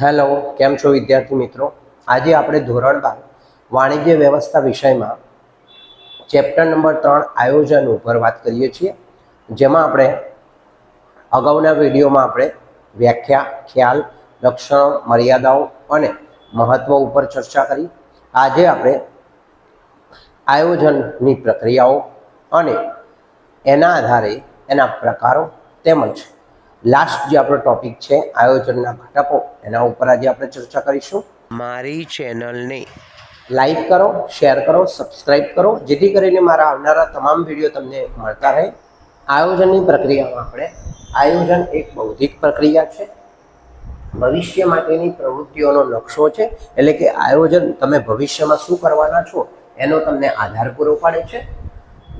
Hello, કેમ છો વિદ્યાર્થી મિત્રો? આજે આપણે ધોરણ બાર વાણિજ્ય વ્યવસ્થા વિષયમાં ચેપ્ટર નંબર ત્રણ આયોજન ઉપર વાત કરીએ છીએ. જેમાં આપણે અગાઉના વિડીયોમાં આપણે વ્યાખ્યા, ખ્યાલ, લક્ષણો, મર્યાદાઓ અને મહત્વ ઉપર ચર્ચા કરી. આજે આપણે આયોજનની પ્રક્રિયાઓ અને એના આધારે એના પ્રકારો તેમજ લાસ્ટ જે આપણો ટોપિક છે આયોજનના ઘટકો એના ઉપર આજે આપણે ચર્ચા કરીશું. મારી ચેનલને લાઈક કરો શેર કરો સબસ્ક્રાઈબ કરો જેથી કરીને મારા આવનારા તમામ વીડિયો તમને મળતા રહે. આયોજનની પ્રક્રિયામાં આપણે આયોજન એક બૌદ્ધિક પ્રક્રિયા છે. ભવિષ્ય માટેની પ્રવૃત્તિઓનો નકશો છે. એટલે કે આયોજન તમે ભવિષ્યમાં શું કરવાના છો એનો તમને આધાર પૂરો પાડે છે.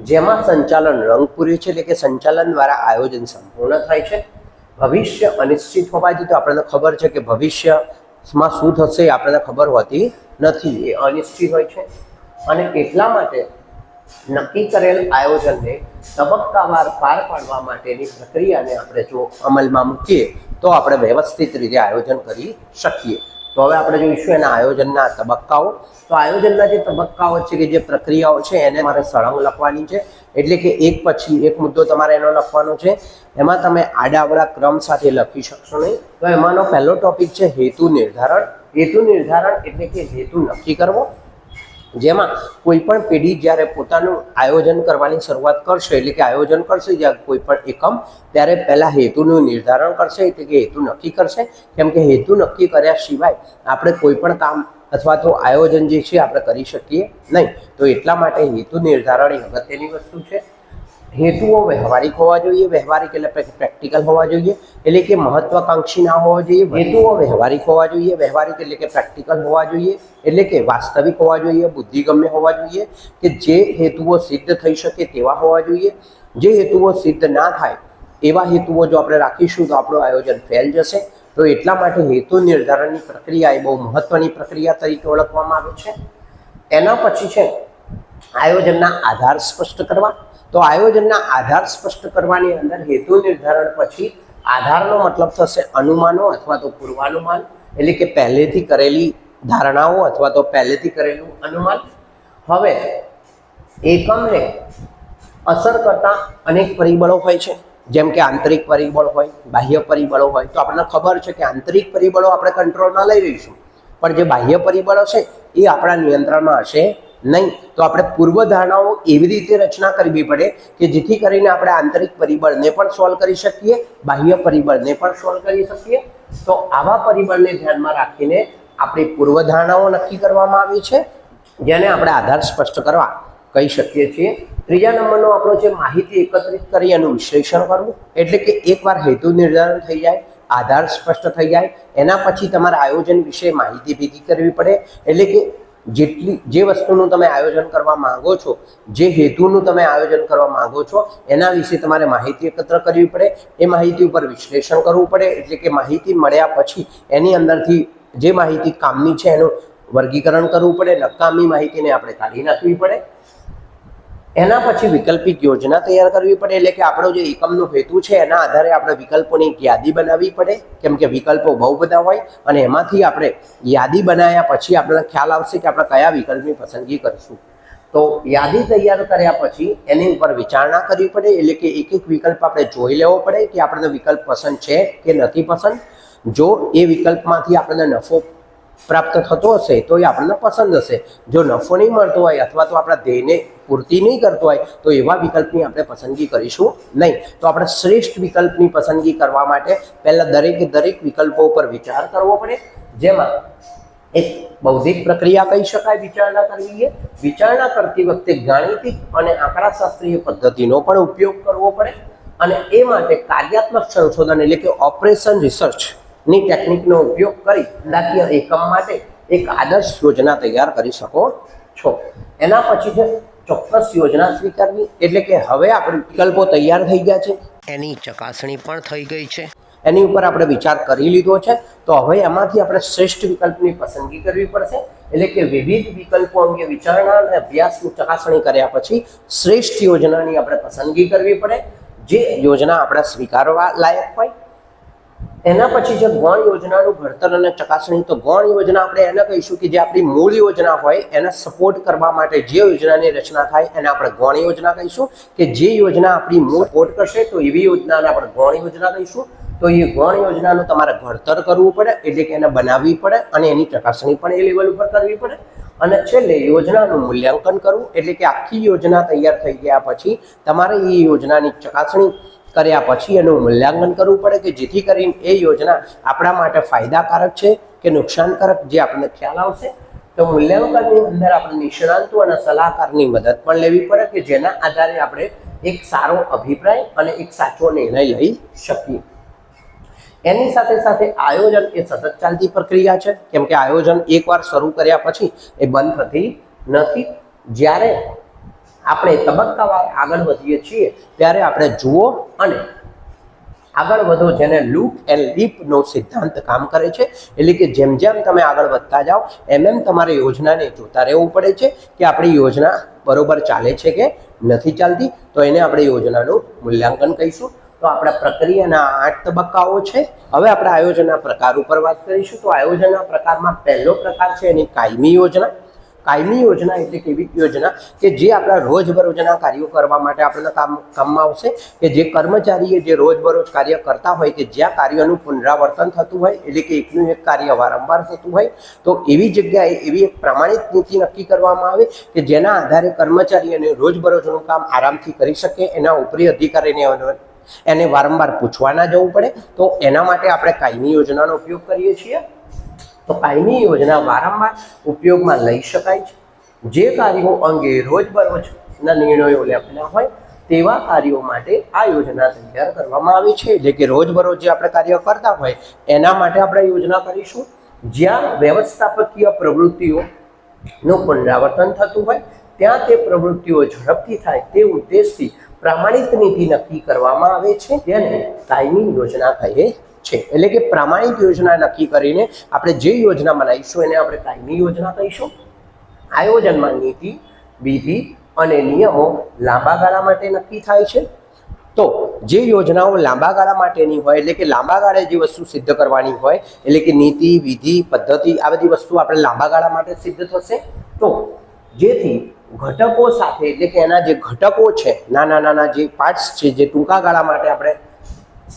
જેમાં સંચાલન રંગ પૂર્યું છે એટલે કે સંચાલન દ્વારા આયોજન સંપૂર્ણ થાય છે. ભવિષ્ય અનિશ્ચિત હોવાથી તો આપણને ખબર છે કે ભવિષ્યમાં શું થશે એ આપણને ખબર હોતી નથી. એ અનિશ્ચિત હોય છે. અને એટલા માટે નક્કી કરેલ આયોજનને તબક્કાવાર પાર પાડવા માટેની પ્રક્રિયાને આપણે જો અમલમાં મૂકીએ તો આપણે વ્યવસ્થિત રીતે આયોજન કરી શકીએ. તો હવે આપણે જોઈશું એના આયોજનના તબક્કાઓ. તો આયોજનના જે તબક્કાઓ છે કે જે પ્રક્રિયાઓ છે એને મારે સળંગ લખવાની છે. એટલે કે એક પછી એક મુદ્દો તમારે એનો લખવાનો છે. એમાં તમે આડાવડા ક્રમ સાથે લખી શકશો નહીં. તો એમાંનો પહેલો ટોપિક છે હેતુ નિર્ધારણ. હેતુ નિર્ધારણ એટલે કે હેતુ નક્કી કરવો. જેમાં કોઈ પણ પેઢી જ્યારે પોતાનું આયોજન કરવાની શરૂઆત કરશે, એટલે કે આયોજન કરશે જ્યારે કોઈ પણ એકમ, ત્યારે પહેલાં હેતુનું નિર્ધારણ કરશે, એટલે કે હેતુ નક્કી કરશે. કેમ કે હેતુ નક્કી કર્યા સિવાય આપણે કોઈ પણ કામ અથવા તો આયોજન જે છે, આપણે કરી શકીએ નહીં. તો એટલા માટે હેતુ નિર્ધારણ એ અગત્યની વસ્તુ છે. હેતુઓ વ્યવહારિક હોવા જોઈએ, વ્યવહારિક એટલે પ્રેક્ટિકલ હોવા જોઈએ, એટલે કે મહત્વાકાંક્ષી ના હોવા જોઈએ, હેતુઓ વ્યવહારિક હોવા જોઈએ, વ્યવહારિક એટલે કે પ્રેક્ટિકલ હોવા જોઈએ, એટલે કે વાસ્તવિક હોવા જોઈએ, બુદ્ધિગમ્ય હોવા જોઈએ, કે જે હેતુઓ સિદ્ધ થઈ શકે તેવા હોવા જોઈએ. જે હેતુઓ સિદ્ધ ના થાય, એવા હેતુઓ જો આપણે રાખીશું તો આપણું આયોજન ફેલ જશે. તો એટલા માટે હેતુ નિર્ધારણની પ્રક્રિયા એ બહુ મહત્વની પ્રક્રિયા તરીકે ઓળખવામાં આવે છે. એના પછી છે, આયોજનના આધાર સ્પષ્ટ કરવા. તો આયોજનના આધાર સ્પષ્ટ કરવાની અંદર હેતુ નિર્ધારણ પછી આધારનો મતલબ થશે અનુમાનો અથવા તો પૂર્વાનુમાન, એટલે કે પહેલેથી કરેલી ધારણાઓ અથવા તો પહેલેથી કરેલું અનુમાન. હવે એકમને અસર કરતા અનેક પરિબળો હોય છે. જેમ કે આંતરિક પરિબળ હોય, બાહ્ય પરિબળો હોય, તો આપણને ખબર છે કે આંતરિક પરિબળો આપણે કંટ્રોલમાં લઈ રહીશું પણ જે બાહ્ય પરિબળો છે, એ આપણા નિયંત્રણમાં હશે નહીં. તો આપણે પૂર્વધારણાઓ એવી રીતે રચના કરવી પડે કે જેથી કરીને આપણે આંતરિક પરિબળને પણ સોલ્વ કરી શકીએ, બાહ્ય પરિબળને પણ સોલ્વ કરી શકીએ. તો આવા પરિબળને ધ્યાનમાં રાખીને આપણી પૂર્વધારણાઓ નક્કી કરવામાં આવી છે, જેને આપણે આધાર સ્પષ્ટ કરવા કહી શકીએ છીએ. ત્રીજા નંબરનો આપણો છે માહિતી એકત્રિત કરી એનું વિશ્લેષણ કરવું, એટલે કે એકવાર હેતુ નિર્ધારણ થઈ જાય, આધાર સ્પષ્ટ થઈ જાય, એના પછી તમારે આયોજન વિશે માહિતી ભેગી કરવી પડે, એટલે કે જેટલી, જે વસ્તુનું તમે આયોજન કરવા માંગો છો, જે હેતુનું તમે આયોજન કરવા માંગો છો, એના વિશે તમારે માહિતી એકત્ર કરવી પડે, એ માહિતી ઉપર વિશ્લેષણ કરવું પડે, એટલે કે માહિતી મળ્યા પછી એની અંદરથી જે માહિતી કામની છે એનું વર્ગીકરણ કરવું પડે, નકામી માહિતીને આપણે કાઢી નાખવી પડે. એના પછી વિકલ્પિક યોજના તૈયાર કરવી પડે, એટલે કે આપણો જે એકમનો હેતુ છે, એના આધારે આપણે વિકલ્પોની એક યાદી બનાવવી પડે, કેમ કે વિકલ્પો બહુ બધા હોય, અને એમાંથી આપણે યાદી બનાવ્યા પછી આપણને ખ્યાલ આવશે કે આપણે કયા વિકલ્પની પસંદગી કરીશું. તો યાદી તૈયાર કર્યા પછી એની ઉપર વિચારણા કરવી પડે, એટલે કે એક એક વિકલ્પ આપણે જોઈ લેવો પડે કે આપણને વિકલ્પ પસંદ છે કે નથી પસંદ. જો એ વિકલ્પમાંથી આપણને નફો પ્રાપ્ત થતો હશે તો એ આપણને પસંદ હશે. જો નફો નહીં મળતો હોય અથવા તો આપણા ધ્યેયને પૂર્તિ નહીં કરતો હોય, તો એવા વિકલ્પની આપણે પસંદગી કરીશું નહીં. તો આપણે શ્રેષ્ઠ વિકલ્પની પસંદગી કરવા માટે પહેલાં દરેકે દરેક વિકલ્પો ઉપર વિચાર કરવો પડે. જેમાં એક બૌદ્ધિક પ્રક્રિયા કહી શકાય, વિચારણા કરવી વિચારણા કરતી વખતે ગાણિતિક અને આંકડાશાસ્ત્રીય પદ્ધતિનો પણ ઉપયોગ કરવો પડે. અને એ માટે કાર્યાત્મક સંશોધન એટલે કે ઓપરેશન રિસર્ચ ની ટેકનિકનો ઉપયોગ કરી નાટ્ય એકમ માટે એક આદર્શ યોજના તૈયાર કરી શકો છો. એના પછી છે ચોક્કસ યોજના સ્વીકારવી એટલે કે હવે આપણે વિકલ્પો તૈયાર થઈ ગયા છે. એની ચકાસણી પણ થઈ ગઈ છે. એની ઉપર આપણે વિચાર કરી લીધો છે. તો હવે એમાંથી આપણે શ્રેષ્ઠ વિકલ્પની પસંદગી કરવી પડશે. એટલે કે વિવિધ વિકલ્પો અંગે વિચારણા અને અભ્યાસની ચકાસણી કર્યા પછી શ્રેષ્ઠ યોજનાની આપણે પસંદગી કરવી પડે. જે યોજના આપણે સ્વીકારવા લાયક હોય એના પછી જે ગૌણ યોજનાનું ઘડતર અને ચકાસણી, તો ગૌણ યોજના આપણે એને કહીશું કે જે આપણી મૂળ યોજના હોય, એને સપોર્ટ કરવા માટે જે યોજનાની રચના થાય, એને આપણે ગૌણ યોજના કહીશું. કે જે યોજના આપણી મૂળ સપોર્ટ કરશે, તો એવી યોજનાને આપણે ગૌણ યોજના કહીશું. તો એ ગૌણ યોજનાનું તમારે ઘડતર કરવું પડે, એટલે કે એને બનાવવી પડે, અને એની ચકાસણી પણ એ લેવલ ઉપર કરવી પડે. અને છેલ્લે યોજનાનું મૂલ્યાંકન કરવું, એટલે કે આખી યોજના તૈયાર થઈ ગયા પછી તમારે એ યોજનાની ચકાસણી કર્યા પછી એનું મૂલ્યાંકન કરવું પડે કે જેથી કરીને એ યોજના આપણા માટે ફાયદાકારક છે કે નુકસાનકારક જે આપણને ખ્યાલ આવશે. તો મૂલ્યાંકનની અંદર આપણે નિષ્ણાંતો અને સલાહકારની મદદ પણ લેવી પડે કે જેના આધારે આપણે એક સારો અભિપ્રાય અને એક સાચો નિર્ણય લઈ શકીએ. એની સાથે સાથે આયોજન એ સતત ચાલતી પ્રક્રિયા છે. કેમ કે આયોજન એકવાર શરૂ કર્યા પછી એ બંધ થતી નથી. જ્યારે આપણે તબક્કાવાર આગળ વધીએ છીએ, ત્યારે આપણે જુઓ અને આગળ વધો જેને લૂપ એન્ડ લીપનો સિદ્ધાંત કામ કરે છે. એટલે કે જેમ જેમ તમે આગળ વધતા જાઓ, એમ એમ તમારે યોજનાને જોતા રહેવું પડે છે કે આપણી યોજના બરોબર ચાલે છે કે નથી ચાલતી. તો એને આપણે યોજનાનું મૂલ્યાંકન કહીશું. તો આપણા પ્રક્રિયાના આઠ તબક્કાઓ છે. હવે આપણે આયોજનના પ્રકાર ઉપર વાત કરીશું. તો આયોજનના પ્રકારમાં પહેલો પ્રકાર છે એની કાયમી યોજના. કાયમી યોજના એટલે કેવી યોજના કે જે આપણા રોજબરોજના કાર્યો કરવા માટે આપણને કામ, કામમાં આવશે, કે જે કર્મચારીએ જે રોજબરોજ કાર્ય કરતા હોય, કે જ્યાં કાર્યનું પુનરાવર્તન થતું હોય, એટલે કે એકનું એક કાર્ય વારંવાર થતું હોય, તો એવી જગ્યાએ એવી એક પ્રમાણિત નીતિ નક્કી કરવામાં આવે કે જેના આધારે કર્મચારી અને રોજબરોજનું કામ આરામથી કરી શકે, એના ઉપરી અધિકારીને એને વારંવાર પૂછવા ના જવું પડે. તો એના માટે આપણે કાયમી યોજનાનો ઉપયોગ કરીએ છીએ. તો કાયમી યોજના વારંવાર ઉપયોગમાં લઈ શકાય છે. જે કાર્યો અંગે રોજબરોજના નિર્ણયો લેવાના હોય તેવા કાર્યો માટે આ યોજના તૈયાર કરવામાં આવી છે. એટલે કે રોજબરોજ જે આપણે કાર્ય કરતા હોય એના માટે આપણે યોજના કરીશું. જ્યાં વ્યવસ્થાપકીય પ્રવૃત્તિઓનું પુનરાવર્તન થતું હોય, ત્યાં તે પ્રવૃત્તિઓ ઝડપથી થાય તે ઉદ્દેશથી પ્રમાણિત નીતિ નક્કી કરવામાં આવે છે. તેને કાયમી યોજના કહે છે. એટલે કે પ્રામાણિક યોજના નક્કી કરીને આપણે જે યોજના બનાવીશું એને આપણે કાયમી યોજના કહીશું. આયોજનમાં નીતિ, વિધિ અને નિયમો લાંબા ગાળા માટે નક્કી થાય છે. તો જે યોજનાઓ લાંબા ગાળા માટેની હોય, એટલે કે લાંબા ગાળે જે વસ્તુ સિદ્ધ કરવાની હોય, એટલે કે નીતિ, વિધિ, પદ્ધતિ, આ બધી વસ્તુ આપણે લાંબા ગાળા માટે સિદ્ધ થશે. તો જેથી ઘટકો સાથે, એટલે કે એના જે ઘટકો છે નાના નાના જે પાર્ટ્સ છે, જે ટૂંકા ગાળા માટે આપણે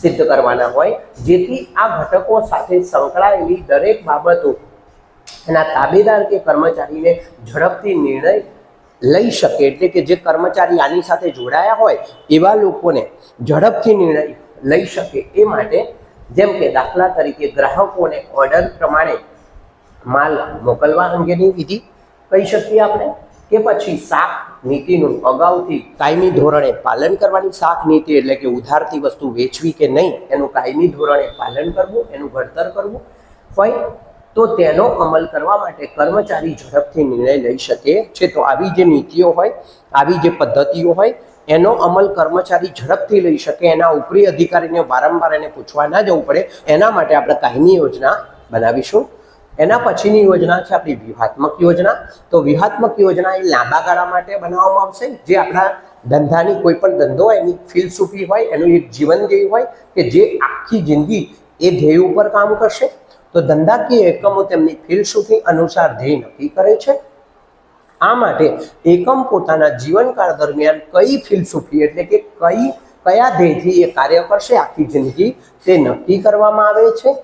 સિદ્ધ કરવાના હોય, જેથી આ ઘટકો સાથે સંકળાયેલી દરેક બાબતો એના તાબેદાર કે કર્મચારીને ઝડપથી નિર્ણય લઈ શકે. એટલે કે જે કર્મચારી આની સાથે જોડાયા હોય, એવા લોકોને ઝડપથી નિર્ણય લઈ શકે. એ માટે જેમ કે દાખલા તરીકે ગ્રાહકોને ઓર્ડર પ્રમાણે માલ મોકલવા અંગેની વિધિ કહી શકીએ આપણે, કે પછી શાક નીતિનું અગાઉથી કાયમી ધોરણે પાલન કરવાની શાક નીતિ એટલે કે ઉધારતી વસ્તુ વેચવી કે નહીં, એનું કાયમી ધોરણે પાલન કરવું, એનું ઘડતર કરવું. હોય તો તેનો અમલ કરવા માટે કર્મચારી ઝડપથી નિર્ણય લઈ શકે છે. તો આવી જે નીતિઓ હોય, આવી જે પદ્ધતિઓ હોય, એનો અમલ કર્મચારી ઝડપથી લઈ શકે. એના ઉપરી અધિકારીને વારંવાર એને પૂછવા ના જવું પડે. એના માટે આપણે કાયમી યોજના બનાવીશું. એના પછીની યોજના છે આપણી વ્યૂહાત્મક યોજના. તો વ્યૂહાત્મક યોજના એ લાંબા ગાળા માટે બનાવવામાં આવશે. જે આપણા ધંધાની કોઈ પણ ધંધો હોય, એની ફિલસૂફી હોય, એનું એક જીવન ધ્યેય હોય, કે જે આખી જિંદગી એ ધ્યેય ઉપર કામ કરશે. તો ધંધાકીય એકમો તેમની ફિલસૂફી અનુસાર ધ્યેય નક્કી કરે છે. આ માટે એકમ પોતાના જીવનકાળ દરમિયાન કઈ ફિલસૂફી એટલે કે કઈ, કયા ધ્યેયથી એ કાર્ય કરશે, આખી જિંદગી તે નક્કી કરવામાં આવે છે.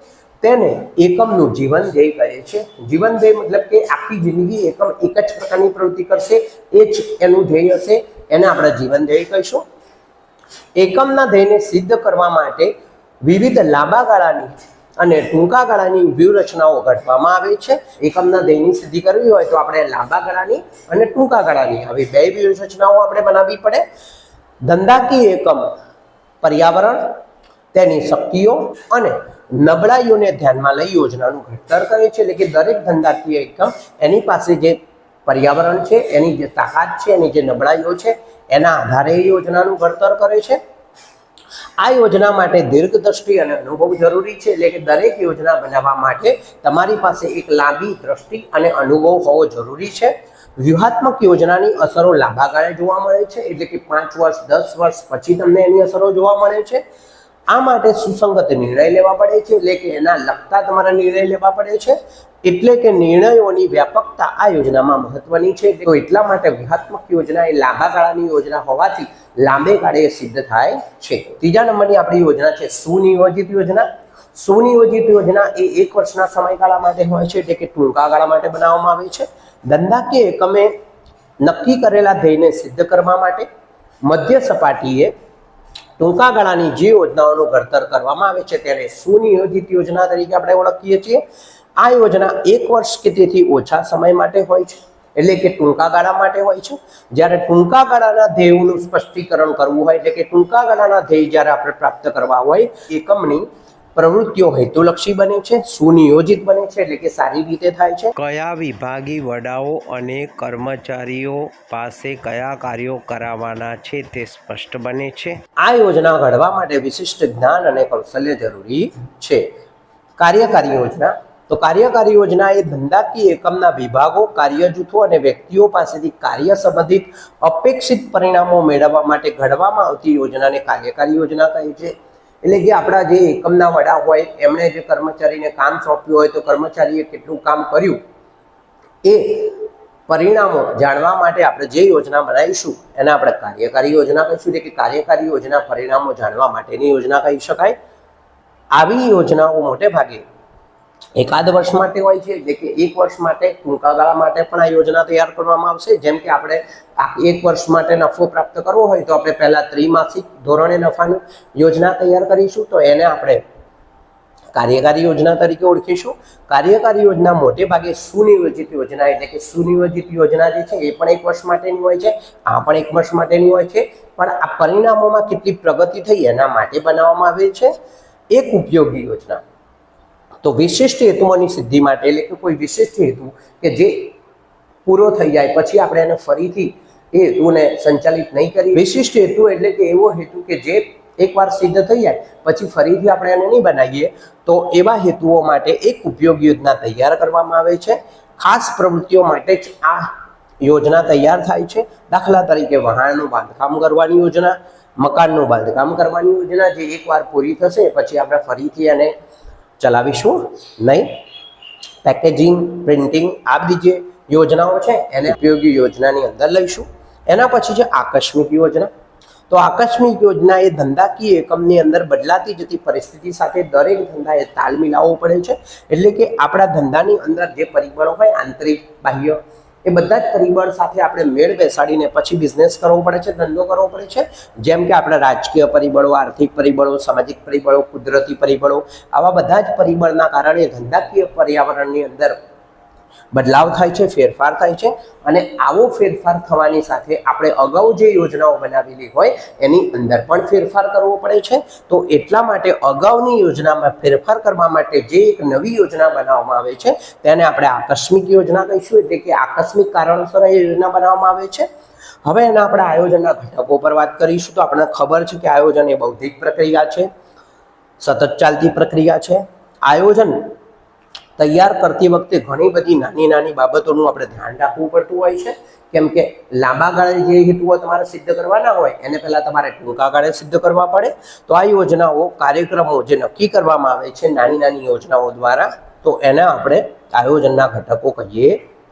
તેને એકમનું જીવન ધ્યેય કહે છે. જીવન ધ્યેય મતલબ કે આખી જિંદગી એકમ એક જ પ્રકારની પ્રવૃત્તિ કરશે, એ જ એનું ધ્યેય હશે, એને આપણે જીવન ધ્યેય કહીશું. એકમના ધ્યેયને સિદ્ધ કરવા માટે વિવિધ લાંબા ગાળાની અને ટૂંકા ગાળાની વ્યૂહરચનાઓ ઘડવામાં આવે છે. એકમના ધ્યેયની સિદ્ધિ કરવી હોય તો આપણે લાંબા ગાળાની અને ટૂંકા ગાળાની આવી બે વ્યૂહરચનાઓ આપણે બનાવવી પડે. ધંધાકીય એકમ પર્યાવરણ, તેની શક્તિઓ અને નબળાઈઓને ધ્યાનમાં લઈ યોજનાનું ઘડતર કરે છે. એટલે કે દરેક ધંધાકીય એકમ એની પાસે જે પર્યાવરણ છે, એની જે તાકાત છે, એની જે નબળાઈઓ છે, એના આધારે યોજનાનું ઘડતર કરે છે. આ યોજના માટે દીર્ઘદ્રષ્ટિ અને અનુભવ જરૂરી છે. એટલે કે દરેક યોજના બનાવવા માટે તમારી પાસે એક લાંબી દ્રષ્ટિ અને અનુભવ હોવો જરૂરી છે. વ્યૂહાત્મક યોજનાની અસરો લાંબા ગાળે જોવા મળે છે. એટલે કે પાંચ વર્ષ, દસ વર્ષ પછી તમને એની અસરો જોવા મળે છે. આ માટે સુસંગત નિર્ણય લેવા પડે છે, એટલે કે એના લગતા તમારા નિર્ણય લેવા પડે છે. એટલે કે નિર્ણયોની વ્યાપકતા આ યોજનામાં મહત્વની છે. તો એટલા માટે વ્યૂહાત્મક યોજના એ લાંબા ગાળાની યોજના હોવાથી લાંબે ગાળે સિદ્ધ થાય છે. ત્રીજા નંબરની આપણી યોજના છે સુનિયોજિત યોજના. સુનિયોજિત યોજના એ એક વર્ષના સમયગાળા માટે હોય છે, એટલે કે ટૂંકા ગાળા માટે બનાવવામાં આવે છે. ધંધાકીય એકમે નક્કી કરેલા ધ્યેયને સિદ્ધ કરવા માટે મધ્ય સપાટીએ ટૂંકા ગાળાની જે યોજનાઓનું ઘડતર કરવામાં આવે છે તેને સુનિયોજિત યોજના તરીકે આપણે ઓળખીએ છીએ. આ યોજના એક વર્ષ કે તેથી ઓછા સમય માટે હોય છે, એટલે કે ટૂંકા ગાળા માટે હોય છે. જ્યારે ટૂંકા ગાળાના ધ્યેયનું સ્પષ્ટીકરણ કરવું હોય, એટલે કે ટૂંકા ગાળાના ધ્યેય જ્યારે આપણે પ્રાપ્ત કરવા હોય, એકમની પ્રવૃત્તિઓ હેતુલક્ષી બને છે સુનિયોજિત બને છે એટલે કે સારી રીતે થાય છે. કયા વિભાગી વડાઓ અને કર્મચારીઓ પાસે કયા કાર્યો કરાવવાના છે તે સ્પષ્ટ બને છે? આ યોજના ઘડવા માટે વિશિષ્ટ જ્ઞાન અને કૌશલ્ય જરૂરી છે. કાર્યકારી યોજના. તો કાર્યકારી યોજના એ ધંધાકીય એકમના વિભાગો કાર્ય જૂથો અને વ્યક્તિઓ પાસેથી કાર્ય સંબંધિત અપેક્ષિત પરિણામો મેળવવા માટે ઘડવામાં આવતી યોજનાને કાર્યકારી યોજના કહે છે. એટલે કે આપણા જે એકમના વડા હોય, એમણે જે કર્મચારીને કામ સોંપ્યું હોય, તો કર્મચારીએ કેટલું કામ કર્યું? એ પરિણામો જાણવા માટે આપણે જે યોજના બનાવીશું, એને આપણે કાર્યકારી યોજના કહીશું. એટલે કે કાર્યકારી યોજના પરિણામો જાણવા માટેની યોજના કહી શકાય. આવી યોજનાઓ મોટે ભાગે એકાદ વર્ષ માટે હોય છે એટલે કે એક વર્ષ માટે ટૂંકા ગાળા માટે પણ આ યોજના તૈયાર કરવામાં આવશે. જેમ કે આપણે એક વર્ષ માટે નફો પ્રાપ્ત કરવો હોય તો આપણે પહેલા ત્રિમાસિક ધોરણે નફાની યોજના તૈયાર કરીશું. તો એને આપણે કાર્યકારી યોજના તરીકે ઓળખીશું. કાર્યકારી યોજના મોટે ભાગે સુનિયોજિત યોજના એટલે કે સુનિયોજિત યોજના જે છે એ પણ એક વર્ષ માટેની હોય છે આ પણ એક વર્ષ માટેની હોય છે. પણ આ પરિણામોમાં કેટલી પ્રગતિ થઈ એના માટે બનાવવામાં આવે છે. એક ઉપયોગી યોજના. તો વિશિષ્ટ હેતુઓની સિદ્ધિ માટે, એટલે કે કોઈ વિશિષ્ટ હેતુ કે જે પૂરો થઈ જાય, પછી આપણે એને ફરીથી એ હેતુને સંચાલિત નહીં કરી વિશિષ્ટ હેતુ એટલે કે એવો હેતુ કે જે એકવાર સિદ્ધ થઈ જાય, પછી ફરીથી આપણે એને નહીં બનાવીએ, તો એવા હેતુઓ માટે એક ઉપયોગ યોજના તૈયાર કરવામાં આવે છે. ખાસ પ્રવૃત્તિઓ માટે જ આ યોજના તૈયાર થાય છે. દાખલા તરીકે વહાણનું બાંધકામ કરવાની યોજના, મકાનનું બાંધકામ કરવાની યોજના જે એકવાર પૂરી થશે, પછી આપણે ફરીથી એને ચલાવીશું નહીં? પેકેજિંગ પ્રિન્ટિંગ આ બધી જે યોજનાઓ છે, એને ઉપયોગી યોજનાની અંદર લઈશું. એના પછી છે આકસ્મિક યોજના. તો આકસ્મિક યોજના એ ધંધાકીય એકમની અંદર બદલાતી જતી પરિસ્થિતિ સાથે દરેક ધંધાએ તાલ મિલાવવો પડે છે. એટલે કે આપણા ધંધાની અંદર જે પરિબળો હોય, આંતરિક બાહ્ય એ બધા જ પરિબળ સાથે આપણે મેળ બેસાડીને પછી બિઝનેસ કરવો પડે છે, ધંધો કરવો પડે છે. જેમ કે આપણે રાજકીય પરિબળો, આર્થિક પરિબળો, સામાજિક પરિબળો, કુદરતી પરિબળો, આવા બધા જ પરિબળના કારણે ધંધાકીય પર્યાવરણની અંદર બદલાવ થાય છે, ફેરફાર થાય છે અને આવો ફેરફાર થવાની સાથે આપણે અગાઉ જે યોજનાઓ બનાવેલી હોય એની અંદર પણ ફેરફાર કરવો પડે છે. તો એટલા માટે અગાઉની યોજનામાં ફેરફાર કરવા માટે જે એક નવી યોજના બનાવવામાં આવે છે, તેને આપણે આકસ્મિક યોજના કહીશું, એટલે કે આકસ્મિક કારણોસર એ યોજના બનાવવામાં આવે છે. હવે એના આપણે આયોજનના ઘટકો પર વાત કરીશું, તો આપણને ખબર છે કે આયોજન એ બૌદ્ધિક પ્રક્રિયા છે, સતત ચાલતી પ્રક્રિયા છે. આયોજન તૈયાર કરતી વખતે ઘણી બધી નાની નાની બાબતોનું આપણે ધ્યાન રાખવું પડતું હોય છે. કેમ કે લાંબા ગાળે જે હેતુઓ તમારે સિદ્ધ કરવાના હોય, એને પહેલાં તમારે ટૂંકા ગાળે સિદ્ધ કરવા પડે. તો આ યોજનાઓ, કાર્યક્રમો જે નક્કી કરવામાં આવે છે નાની નાની યોજનાઓ દ્વારા, તો એને આપણે આયોજનના ઘટકો કહીએ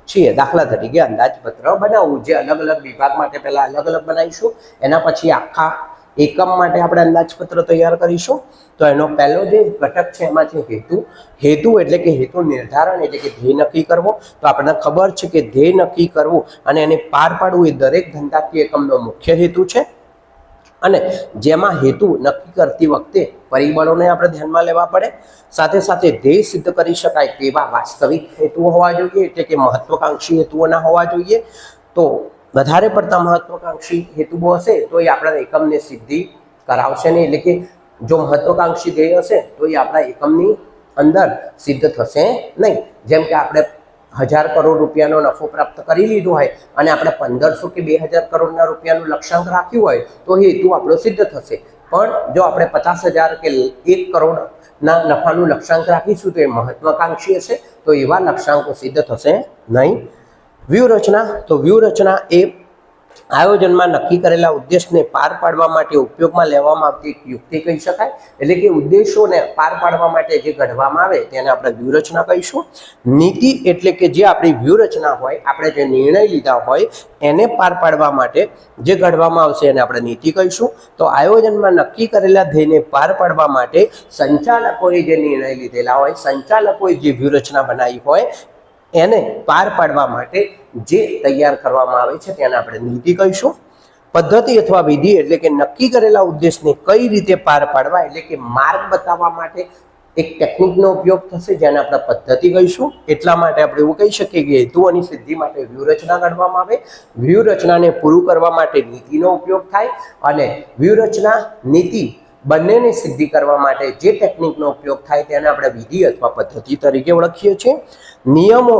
છીએ. દાખલા તરીકે અંદાજપત્ર બનાવવું જે અલગ અલગ વિભાગ માટે પહેલાં અલગ અલગ બનાવીશું. એના પછી આખા એકમ માટે આપણે અંદાજપત્ર તૈયાર કરીશું. તો એનો પહેલો જે ઘટક છે, એમાં છે હેતુ. હેતુ એટલે કે હેતુ નિર્ધારણ એટલે કે ધ્યેય નક્કી કરવો. તો આપણને ખબર છે કે ધ્યેય નક્કી કરવું અને એને પાર પાડવું એ દરેક ધંધાકીય એકમનો મુખ્ય હેતુ છે. અને જેમાં હેતુ નક્કી કરતી વખતે પરિબળોને આપણે ધ્યાનમાં લેવા પડે. સાથે સાથે ધ્યેય સિદ્ધ કરી શકાય તેવા વાસ્તવિક હેતુઓ હોવા જોઈએ, એટલે કે મહત્વકાંક્ષી હેતુઓના હોવા જોઈએ. તો વધારે પડતા મહત્વકાંક્ષી હેતુઓ હશે, તો એ આપણા એકમને સિદ્ધિ કરાવશે નહીં. એટલે કે જો મહત્વકાંક્ષી ધ્યેય હશે, તો એ આપણા એકમની અંદર સિદ્ધ થશે નહીં. જેમ કે આપણે હજાર કરોડ રૂપિયાનો નફો પ્રાપ્ત કરી લીધો હોય અને આપણે પંદરસો કે બે હજાર કરોડના રૂપિયાનું લક્ષ્યાંક રાખ્યું હોય, તો હેતુ આપણો સિદ્ધ થશે. પણ જો આપણે પચાસ હજાર કે એક કરોડના નફાનું લક્ષ્યાંક રાખીશું, તો એ મહત્વાકાંક્ષી હશે, તો એવા લક્ષ્યાંકો સિદ્ધ થશે નહીં. વ્યૂહરચના, તો વ્યૂહરચના એ આયોજનમાં નક્કી કરેલા ઉદ્દેશને પાર પાડવા માટે ઉપયોગમાં લેવામાં આવતી એક યુક્તિ કહી શકાય. એટલે કે ઉદ્દેશોને પાર પાડવા માટે જે ઘડવામાં આવે તેને આપણે વ્યૂહરચના કહીશું. નીતિ એટલે કે જે આપણી વ્યૂહરચના હોય, આપણે જે નિર્ણય લીધા હોય, એને પાર પાડવા માટે જે ઘડવામાં આવશે એને આપણે નીતિ કહીશું. તો આયોજનમાં નક્કી કરેલા ધ્યેયને પાર પાડવા માટે સંચાલકોએ જે નિર્ણય લીધેલા હોય, સંચાલકોએ જે વ્યૂહરચના બનાવી હોય, એને પાર પાડવા માટે જે તૈયાર કરવામાં આવે છે તેને આપણે નીતિ કહીશું. પદ્ધતિ અથવા વિધિ એટલે કે નક્કી કરેલા ઉદ્દેશને કઈ રીતે પાર પાડવા એટલે કે માર્ગ બતાવવા માટે એક ટેકનિકનો ઉપયોગ થશે જેને આપણે પદ્ધતિ કહીશું. એટલા માટે આપણે એવું કહી શકીએ કે હેતુઓની સિદ્ધિ માટે વ્યૂહરચના ઘડવામાં આવે. વ્યૂહરચનાને પૂરું કરવા માટે નીતિનો ઉપયોગ થાય અને વ્યૂહરચના, નીતિ બંનેને સિદ્ધિ કરવા માટે જે ટેકનિકનો ઉપયોગ થાય તેને આપણે વિધિ અથવા પદ્ધતિ તરીકે ઓળખીએ છીએ. નિયમો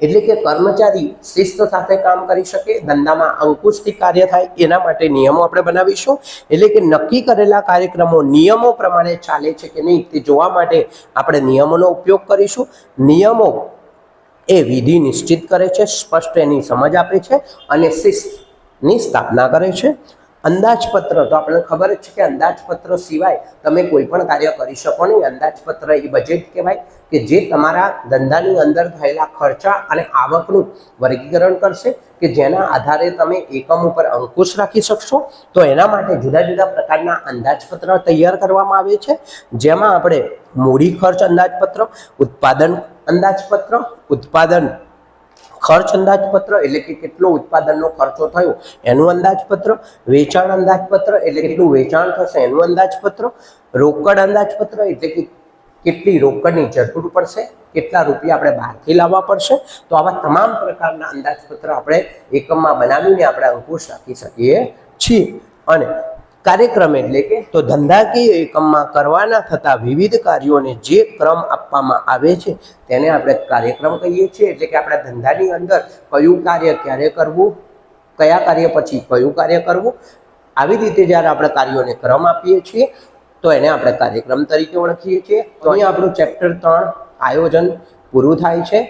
એટલે કે કર્મચારી શિસ્ત સાથે કામ કરી શકે, ધંધામાં અંકુશથી કાર્ય થાય, એના માટે નિયમો આપણે બનાવીશું. એટલે કે નક્કી કરેલા કાર્યક્રમો નિયમો પ્રમાણે ચાલે છે કે નહીં, તે જોવા માટે આપણે નિયમોનો ઉપયોગ કરીશું. નિયમો એ વિધિ નિશ્ચિત કરે છે, સ્પષ્ટ એની સમજ આપે છે અને શિસ્તની સ્થાપના કરે છે. અંદાજપત્ર, તો આપણને ખબર જ છે કે અંદાજપત્ર સિવાય તમે કોઈ પણ કાર્ય કરી શકો નહીં. અંદાજપત્ર એ બજેટ કહેવાય. કે જે તમારા ધંધાની અંદર થયેલા ખર્ચા અને આવકનું વર્ગીકરણ કરશે, કે જેના આધારે તમે એકમ ઉપર અંકુશ રાખી શકશો, તો એના માટે જુદા જુદા પ્રકારના અંદાજપત્ર તૈયાર કરવામાં આવે છે. જેમાં આપણે મૂડી ખર્ચ અંદાજપત્ર, ઉત્પાદન અંદાજપત્ર, ઉત્પાદન ખર્ચ અંદાજપત્ર, એટલે કે કેટલો ઉત્પાદનનો ખર્ચો થયો એનું અંદાજપત્ર, વેચાણ અંદાજપત્ર, એટલે કેટલું વેચાણ થશે એનું અંદાજપત્ર, રોકડ અંદાજપત્ર, એટલે કે કેટલી રોકડની જરૂર પડશે, કેટલા રૂપિયા આપણે બહારથી લાવવા પડશે, તો આવા તમામ પ્રકારના અંદાજપત્ર આપણે એકમમાં બનાવીને આપણે અંકુશ રાખી શકીએ છીએ. અને કાર્યક્રમ એટલે કે તો ધંધાકીય એકમમાં કરવાના થતા વિવિધ કાર્યોને જે ક્રમ આપવામાં આવે છે, તેને આપણે કાર્યક્રમ કહીએ છીએ. એટલે કે આપણા ધંધાની અંદર કયું કાર્ય ક્યારે કરવું, કયા કાર્ય પછી કયું કાર્ય કરવું, આવી રીતે જ્યારે આપણે કાર્યોને ક્રમ આપીએ છીએ તો એને આપણે કાર્યક્રમ તરીકે ઓળખીએ છીએ. તો અહીં આપણું ચેપ્ટર ત્રણ આયોજન પૂરું થાય છે.